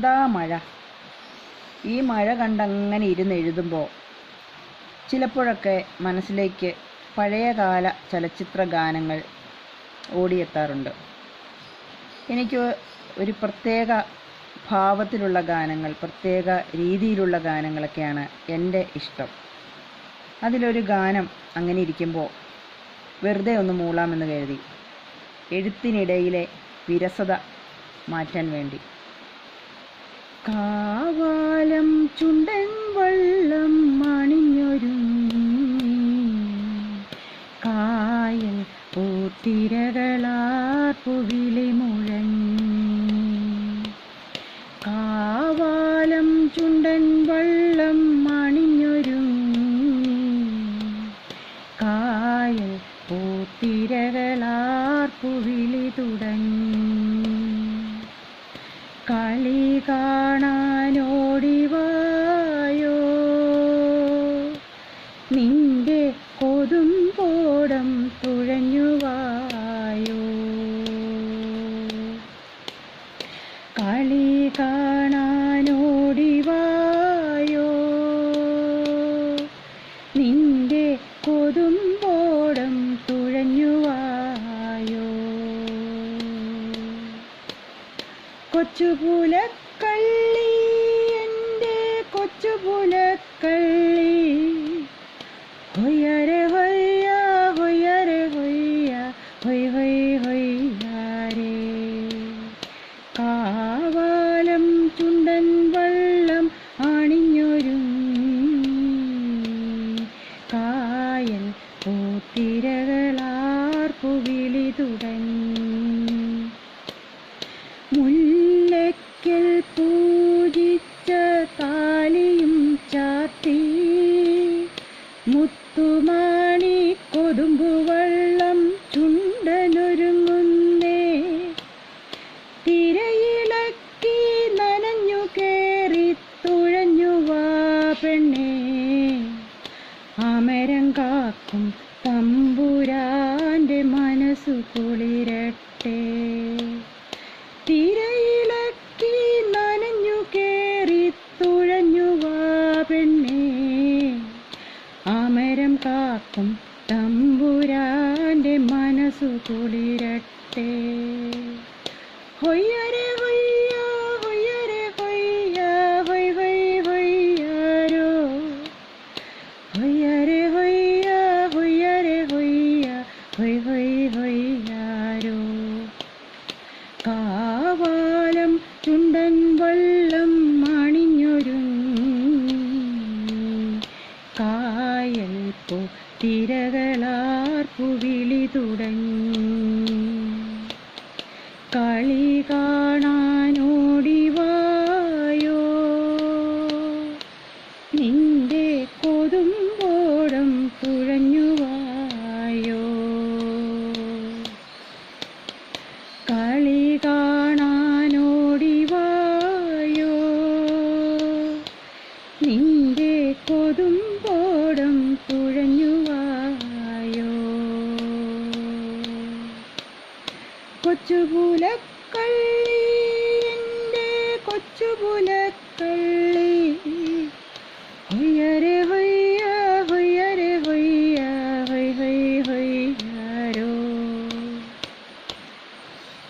എന്താ മഴ? ഈ മഴ കണ്ടങ്ങനെ ഇരുന്ന് എഴുതുമ്പോൾ ചിലപ്പോഴൊക്കെ മനസ്സിലേക്ക് പഴയകാല ചലച്ചിത്ര ഗാനങ്ങൾ ഓടിയെത്താറുണ്ട്. എനിക്ക് ഒരു പ്രത്യേക ഭാവത്തിലുള്ള ഗാനങ്ങൾ പ്രത്യേക രീതിയിലുള്ള ഗാനങ്ങളൊക്കെയാണ് എന്റെ ഇഷ്ടം. അതിലൊരു ഗാനം അങ്ങനെ ഇരിക്കുമ്പോൾ വെറുതെ ഒന്ന് മൂളാമെന്ന് കരുതി. എഴുത്തിനിടയിലെ വിരസത മാറ്റാൻ വേണ്ടി. കാവാലം ചുണ്ടൻ വള്ളം മണിഞ്ഞൊരുങ്ങി. കായൽ പൂത്തിരകളാർപ്പുവിളി മുഴങ്ങി. കാവാലം ചുണ്ടൻ വള്ളം മണിഞ്ഞൊരുങ്ങി. കായൽ പൂത്തിരകളാർപ്പുവിളി തുടങ്ങി. കളി കാണാനോടിവായോ? നിന്റെ കൊതുമ്പോടം തുഴഞ്ഞുവായോ? കളി കാണാനോടിവായോ കൊച്ചുപുലക്കള്ളി എന്റെ കൊച്ചുപുലക്കള്ളി. ഹൊയ്യരെ ഹൊയ്യ ഹൊയ്യരെ ഹൊയ്യ ഹൊയ് ഹൊയ് ഹൊയ്യാരേ. കാവാലം ചുണ്ടൻ വള്ളം അണിഞ്ഞൊരുങ്ങി കായൽ പൂത്തിരകളാർപ്പുവിളി തുടങ്ങി. മുത്തുമാണി കൊതുമ്പുവള്ളം ചുണ്ടനൊരുങ്ങുന്നേ തിരയിളക്കി നനഞ്ഞു കേറി തുഴഞ്ഞു വാ പെണ്ണേ. അമരം കാക്കും തമ്പുരാന്റെ മനസ്സു കുളിരട്ടെ. തിരയിളക്കി നനഞ്ഞു കേറി തുഴഞ്ഞു വാ പെണ്ണേ. അമരം കാക്കും. തമ്പുരാന്റെ മനസ്സു കുളിരട്ടെ. ഹൊയ്യരെ കായൽ തിരകളാർപ്പുവിളി തുടങ്ങി. കളി കാണാനോടിവായോ നിന്റെ കൊതുമ്പോടം തുഴഞ്ഞുവായോ കൊച്ചുപുലക്കള്ളി എന്റെ കൊച്ചുപുലക്കള്ളി.